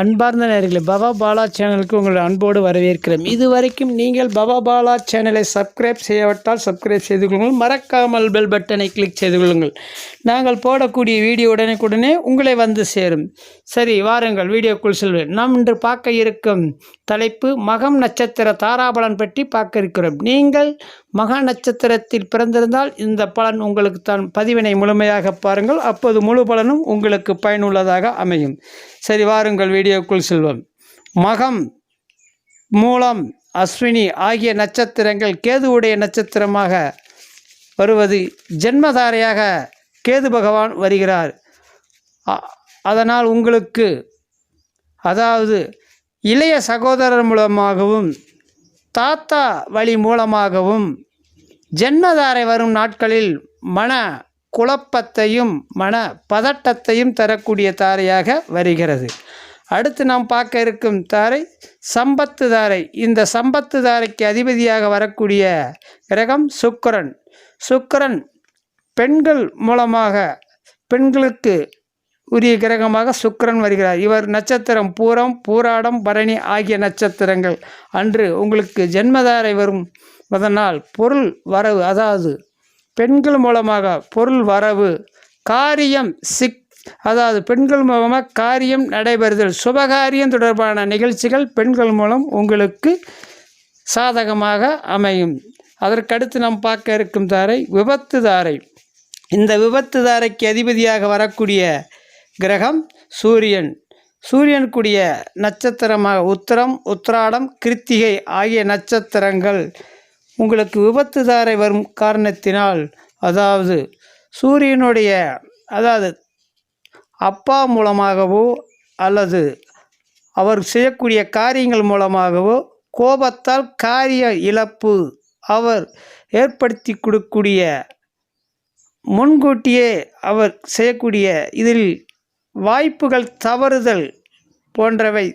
அன்பார்ந்த நேர்களை பவா பாலா சேனலுக்கு உங்களை அன்போடு வரவேற்கிறோம் இதுவரைக்கும் நீங்கள் பவா பாலா சேனலை சப்ஸ்கிரைப் செய்யவிட்டால் சப்ஸ்கிரைப் செய்து கொள்ளுங்கள். மறக்காமல் பெல் பட்டனை கிளிக் செய்து கொள்ளுங்கள். நாங்கள் போடக்கூடிய வீடியோ உடனுக்குடனே உங்களை வந்து சேரும். சரி வாருங்கள் வீடியோக்குள் செல்வேன். நாம் இன்று பார்க்க இருக்கும் தலைப்பு மகம் நட்சத்திர தாராபலன் பற்றி பார்க்க இருக்கிறோம். நீங்கள் மகா நட்சத்திரத்தில் பிறந்திருந்தால் இந்த பலன் உங்களுக்கு தான் பதிவினை முழுமையாக பாருங்கள். அப்போது முழு பலனும் உங்களுக்கு பயனுள்ளதாக அமையும். சரி வாருங்கள் வீடியோக்குள் செல்வோம். மகம் மூலம் அஸ்வினி ஆகிய நட்சத்திரங்கள் கேதுவுடைய நட்சத்திரமாக வருவது ஜென்மதாரையாக கேது பகவான் வருகிறார். அதனால் உங்களுக்கு அதாவது இளைய சகோதரர் மூலமாகவும் தாத்தா வழி மூலமாகவும் ஜென்மதாரை வரும் நாட்களில் மன குழப்பத்தையும் மன பதட்டத்தையும் தரக்கூடிய தாரையாக வருகிறது. அடுத்து நாம் பார்க்க இருக்கும் தாரை சம்பத்து தாரை. இந்த சம்பத்து தாரைக்கு அதிபதியாக வரக்கூடிய கிரகம் சுக்கிரன். சுக்கரன் பெண்கள் மூலமாக பெண்களுக்கு உரிய கிரகமாக சுக்கிரன் வருகிறார். இவர் நட்சத்திரம் பூரம் பூராடம் பரணி ஆகிய நட்சத்திரங்கள். அன்று உங்களுக்கு ஜென்மதாரை வரும். அதனால் பொருள் வரவு அதாவது பெண்கள் மூலமாக பொருள் வரவு காரியம் சிக் அதாவது பெண்கள் மூலமாக காரியம் நடைபெறுதல். சுபகாரியம் தொடர்பான நிகழ்ச்சிகள் பெண்கள் மூலம் உங்களுக்கு சாதகமாக அமையும். அதற்கடுத்து நாம் பார்க்க இருக்கும் தாரை விபத்து தாரை. இந்த விபத்து தாரைக்கு அதிபதியாக வரக்கூடிய கிரகம் சூரியன். சூரியனுக்குரிய நட்சத்திரமாக உத்திரம் உத்திராடம் கிருத்திகை ஆகிய நட்சத்திரங்கள் உங்களுக்கு விபத்து தாரை வரும் காரணத்தினால் அதாவது சூரியனுடைய அதாவது அப்பா மூலமாகவோ அல்லது அவர் செய்யக்கூடிய காரியங்கள் மூலமாகவோ கோபத்தால் காரிய இழப்பு அவர் ஏற்படுத்தி கொடுக்கூடிய முன்கூட்டியே அவர் செய்யக்கூடிய இதில் வாய்ப்புகள் தவறுதல் போன்றவை.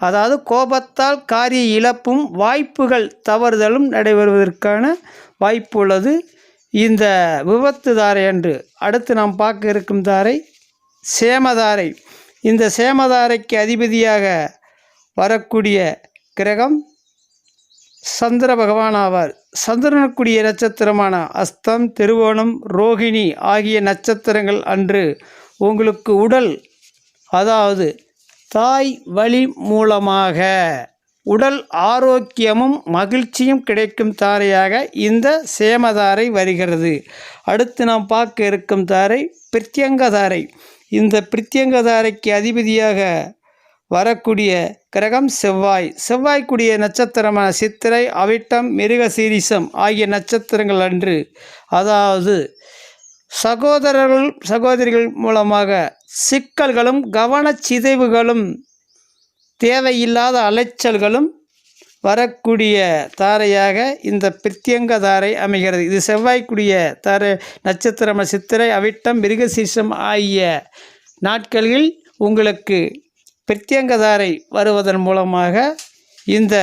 அதாவது கோபத்தால் காரிய இழப்பும் வாய்ப்புகள் தவறுதலும் நடைபெறுவதற்கான வாய்ப்பு உள்ளது. இந்த விபத்து தாரை அன்று அடுத்து நாம் பார்க்க இருக்கும் தாரை சேமதாரை. இந்த சேமதாரைக்கு அதிபதியாக வரக்கூடிய கிரகம் சந்திர பகவான் ஆவார். சந்திரனுக்குரிய நட்சத்திரமான அஸ்தம் திருவோணம் ரோகிணி ஆகிய நட்சத்திரங்கள் அன்று உங்களுக்கு உடல் அதாவது தாய் வழி மூலமாக உடல் ஆரோக்கியமும் மகிழ்ச்சியும் கிடைக்கும் தாரையாக இந்த சேமதாரை வருகிறது. அடுத்து நாம் பார்க்க இருக்கும் தாரை பிரத்யங்கதாரை. இந்த பிரத்யங்கதாரைக்கு அதிபதியாக வரக்கூடிய கிரகம் செவ்வாய். செவ்வாய்க்குடிய நட்சத்திரமான சித்திரை அவிட்டம் மிருகசீரிசம் ஆகிய நட்சத்திரங்கள் அன்று அதாவது சகோதரர்கள் சகோதரிகள் மூலமாக சிக்கல்களும் கவனச்சிதைவுகளும் தேவையில்லாத அலைச்சல்களும் வரக்கூடிய தாரையாக இந்த பிரத்யங்க தாரை அமைகிறது. இது செவ்வாய்க்குடிய தாரை. நட்சத்திரம சித்திரை அவிட்டம் மிருகசீசம் ஆகிய நாட்களில் உங்களுக்கு பிரத்யங்க தாரை வருவதன் மூலமாக இந்த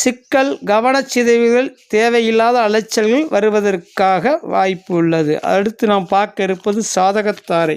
சிக்கல் கவனச்சிதைவுகள் தேவையில்லாத அலைச்சல்கள் வருவதற்காக வாய்ப்பு உள்ளது அடுத்து நாம் பார்க்க இருப்பது சாதகத்தாரை.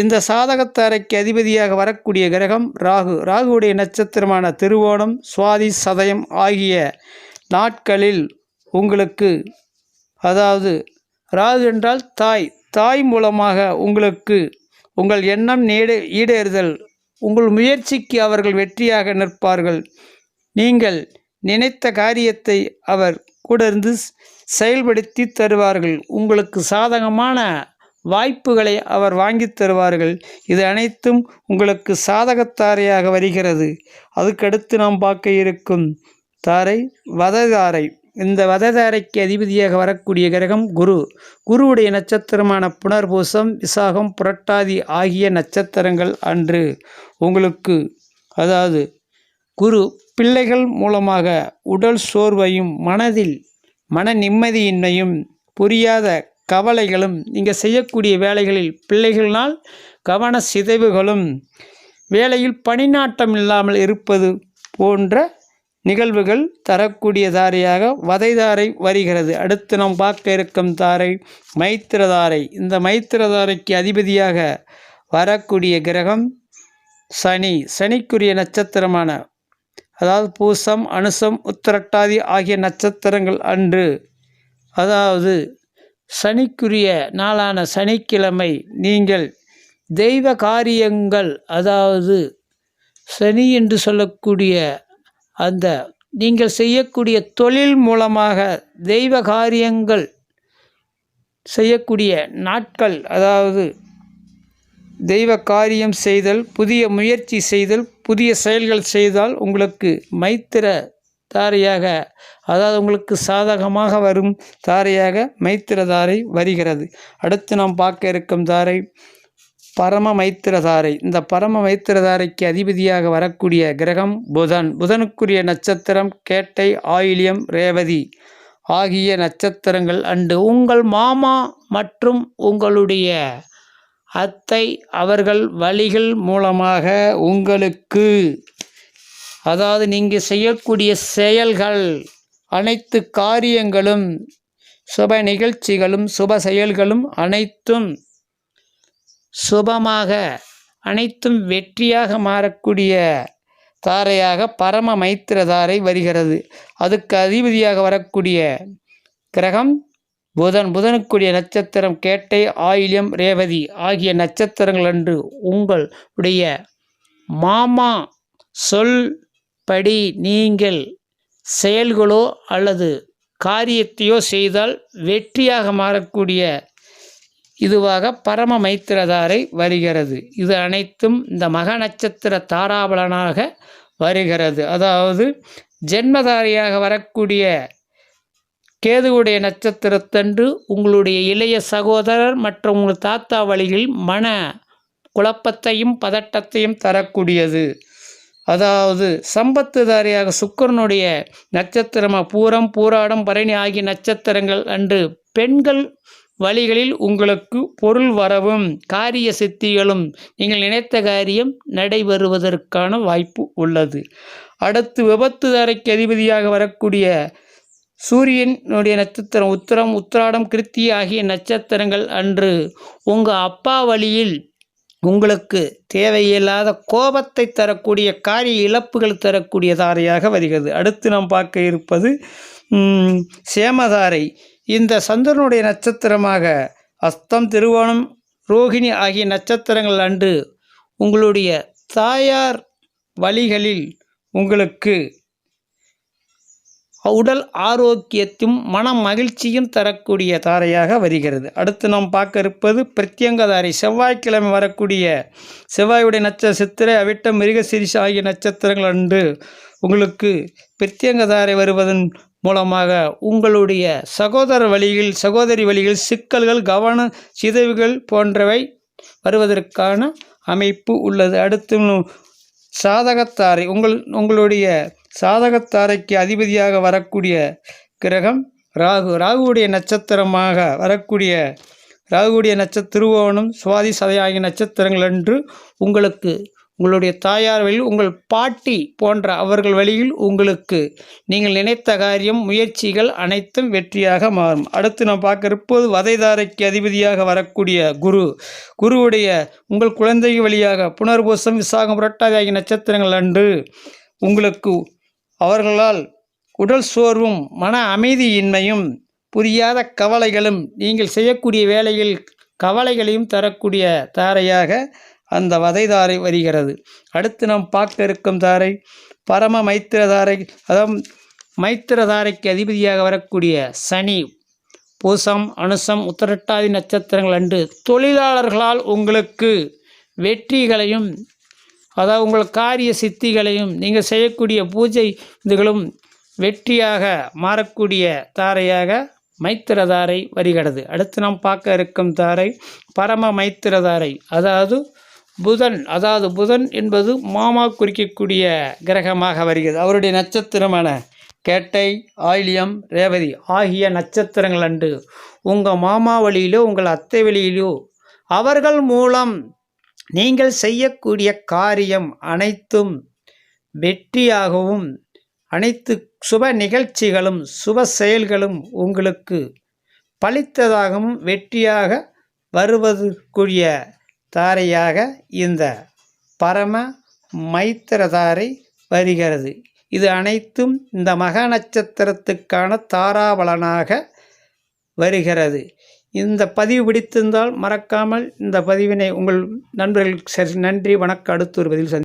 இந்த சாதகத்தாரைக்கு அதிபதியாக வரக்கூடிய கிரகம் ராகு. ராகுவுடைய நட்சத்திரமான திருவோணம் சுவாதி சதயம் ஆகிய நாட்களில் உங்களுக்கு அதாவது ராகு என்றால் தாய். தாய் மூலமாக உங்களுக்கு உங்கள் எண்ணம் நீடு ஈடேறுதல் உங்கள் முயற்சிக்கு அவர்கள் வெற்றியாக நிற்பார்கள். நீங்கள் நினைத்த காரியத்தை அவர் கூட இருந்து செயல்படுத்தி தருவார்கள். உங்களுக்கு சாதகமான வாய்ப்புகளை அவர் வாங்கித் தருவார்கள். இது அனைத்தும் உங்களுக்கு சாதகத்தாரையாக வருகிறது. அதுக்கடுத்து நாம் பார்க்க இருக்கும் தாரை வததாரை. இந்த வததாரைக்கு அதிபதியாக வரக்கூடிய கிரகம் குரு. குருவுடைய நட்சத்திரமான புனர்பூசம் விசாகம் புரட்டாதி ஆகிய நட்சத்திரங்கள் அன்று உங்களுக்கு அதாவது குரு பிள்ளைகள் மூலமாக உடல் சோர்வையும் மனதில் மன நிம்மதியின்மையும் புரியாத கவலைகளும் நீங்கள் செய்யக்கூடிய வேலைகளில் பிள்ளைகளினால் கவன சிதைவுகளும் வேலையில் பணிநாட்டம் இல்லாமல் இருப்பது போன்ற நிகழ்வுகள் தரக்கூடிய தாரையாக வதைதாரை வருகிறது. அடுத்து நாம் பார்க்க இருக்கும் தாரை மைத்திரதாரை. இந்த மைத்திரதாரைக்கு அதிபதியாக வரக்கூடிய கிரகம் சனி. சனிக்குரிய நட்சத்திரமான அதாவது பூசம் அனுசம் உத்திரட்டாதி ஆகிய நட்சத்திரங்கள் அன்று. அதாவது சனிக்குரிய நாளான சனிக்கிழமை நீங்கள் தெய்வ காரியங்கள் அதாவது சனி என்று சொல்லக்கூடிய அந்த நீங்கள் செய்யக்கூடிய தொழில் மூலமாக தெய்வ காரியங்கள் செய்யக்கூடிய நாட்கள் அதாவது தெய்வ காரியம் செய்தல் புதிய முயற்சி செய்தல் புதிய செயல்கள் செய்தால் உங்களுக்கு மைத்திர தாரையாக அதாவது உங்களுக்கு சாதகமாக வரும் தாரையாக மைத்திர தாரை வருகிறது. அடுத்து நாம் பார்க்க இருக்கும் தாரை பரம மைத்திர தாரை. இந்த பரம மைத்திர தாரைக்கு அதிபதியாக வரக்கூடிய கிரகம் புதன். புதனுக்குரிய நட்சத்திரம் கேட்டை ஆயிலியம் ரேவதி ஆகிய நட்சத்திரங்கள் அண்டு உங்கள் மாமா மற்றும் உங்களுடைய அத்தை அவர்கள் வழிகள் மூலமாக உங்களுக்கு அதாவது நீங்கள் செய்யக்கூடிய செயல்கள் அனைத்து காரியங்களும் சுப நிகழ்ச்சிகளும் சுப செயல்களும் அனைத்தும் சுபமாக அனைத்தும் வெற்றியாக மாறக்கூடிய தாரையாக பரம மைத்திர தாரை வருகிறது. அதுக்கு அதிபதியாக வரக்கூடிய கிரகம் புதன் புதனுக்குரிய நட்சத்திரம் கேட்டை ஆயில்யம் ரேவதி ஆகிய நட்சத்திரங்கள் அன்று உங்களுடைய மாமா சொல் படி நீங்கள் செயல்களோ அல்லது காரியத்தையோ செய்தால் வெற்றியாக மாறக்கூடிய இதுவாக பரம மைத்திரதாரை வருகிறது. இது அனைத்தும் இந்த மக நட்சத்திர தாராபலனாக வருகிறது. அதாவது ஜென்மதாரியாக வரக்கூடிய கேதுவுடைய நட்சத்திரத்தன்று உங்களுடைய இளைய சகோதரர் மற்றும் உங்கள் தாத்தா வழியில் மன குழப்பத்தையும் பதட்டத்தையும் தரக்கூடியது. அதாவது சம்பத்துதாரியாக சுக்கரனுடைய நட்சத்திரமாக பூரம் பூராடம் பரணி ஆகிய நட்சத்திரங்கள் அன்று பெண்கள் வழிகளில் உங்களுக்கு பொருள் வரவும் காரிய சித்திகளும் நீங்கள் நினைத்த காரியம் நடைபெறுவதற்கான வாய்ப்பு உள்ளது. அடுத்து விபத்துதாரைக்கு அதிபதியாக வரக்கூடிய சூரியனுடைய நட்சத்திரம் உத்தரம் உத்திராடம் கிருத்தி ஆகிய நட்சத்திரங்கள் அன்று உங்கள் அப்பா வழியில் உங்களுக்கு தேவையில்லாத கோபத்தை தரக்கூடிய காரிய இழப்புகள் தரக்கூடிய தாரையாக வருகிறது. அடுத்து நாம் பார்க்க இருப்பது சேமதாரை. இந்த சந்திரனுடைய நட்சத்திரமாக அஸ்தம் திருவோணம் ரோகிணி ஆகிய நட்சத்திரங்கள் அன்று உங்களுடைய தாயார் வழிகளில் உங்களுக்கு உடல் ஆரோக்கியத்தையும் மன மகிழ்ச்சியும் தரக்கூடிய தாரையாக வருகிறது. அடுத்து நாம் பார்க்க இருப்பது பிரத்யங்கதாரை. செவ்வாய்க்கிழமை வரக்கூடிய செவ்வாயுடைய நட்ச சித்திரை அவிட்டம் மிருகசிரிஷ் ஆகிய நட்சத்திரங்கள் அன்று உங்களுக்கு பிரத்யங்கதாரை வருவதன் மூலமாக உங்களுடைய சகோதர வழியில் சகோதரி வழியில் சிக்கல்கள் கவன சிதைவுகள் போன்றவை வருவதற்கான அமைப்பு உள்ளது. அடுத்து சாதகத்தாரை உங்கள் உங்களுடைய சாதகத்தாரைக்கு அதிபதியாக வரக்கூடிய கிரகம் ராகு. ராகுவுடைய நட்சத்திரமாக வரக்கூடிய ராகுவுடைய நட்ச திருவோணம் சுவாதி சதை ஆகிய நட்சத்திரங்கள் என்று உங்களுக்கு உங்களுடைய தாயார் வழியில் உங்கள் பாட்டி போன்ற அவர்கள் வழியில் உங்களுக்கு நீங்கள் நினைத்த காரியம் முயற்சிகள் அனைத்தும் வெற்றியாக மாறும். அடுத்து நாம் பார்க்க இருப்பது வதைதாரைக்கு அதிபதியாக வரக்கூடிய குரு. குருவுடைய உங்கள் குழந்தை வழியாக புனர்பூசம் விசாகம் புரட்டாதி ஆகிய நட்சத்திரங்கள் அன்று உங்களுக்கு அவர்களால் உடல் சோர்வும் மன அமைதியின்மையும் புரியாத கவலைகளும் நீங்கள் செய்யக்கூடிய வேலையில் கவலைகளையும் தரக்கூடிய தாரையாக அந்த வதைதாரை வருகிறது. அடுத்து நாம் பார்க்க இருக்கும் தாரை பரம மைத்திரதாரை அதாவது மைத்திரதாரைக்கு அதிபதியாக வரக்கூடிய சனி பூசம் அனுசம் உத்தரட்டாதி நட்சத்திரங்கள் அன்று தொழிலாளர்களால் உங்களுக்கு வெற்றிகளையும் அதாவது உங்கள் காரிய சித்திகளையும் நீங்கள் செய்யக்கூடிய பூஜை இதுகளும் வெற்றியாக மாறக்கூடிய தாரையாக மைத்திரதாரை வருகிறது. அடுத்து நாம் பார்க்க இருக்கும் தாரை பரம மைத்திரதாரை அதாவது புதன் அதாவது புதன் என்பது மாமா குறிக்கக்கூடிய கிரகமாக வருகிறது. அவருடைய நட்சத்திரமான கேட்டை ஆயிலியம் ரேவதி ஆகிய நட்சத்திரங்கள் அன்று உங்கள் மாமா வழியிலோ உங்கள் அத்தை வழியிலோ அவர்கள் மூலம் நீங்கள் செய்யக்கூடிய காரியம் அனைத்தும் வெற்றியாகவும் அனைத்து சுப நிகழ்ச்சிகளும் சுப செயல்களும் உங்களுக்கு பழித்ததாகவும் வெற்றியாக வருவதற்குரிய தாரையாக இந்த பரம மைத்திரதாரை வருகிறது. இது அனைத்தும் இந்த மக நட்சத்திரத்துக்கான தாராபலனாக வருகிறது. இந்த பதிவு பிடித்திருந்தால் மறக்காமல் இந்த பதிவினை உங்கள் நண்பர்களுக்கு சரி நன்றி வணக்கம் அடுத்து ஒரு பதில் சந்தி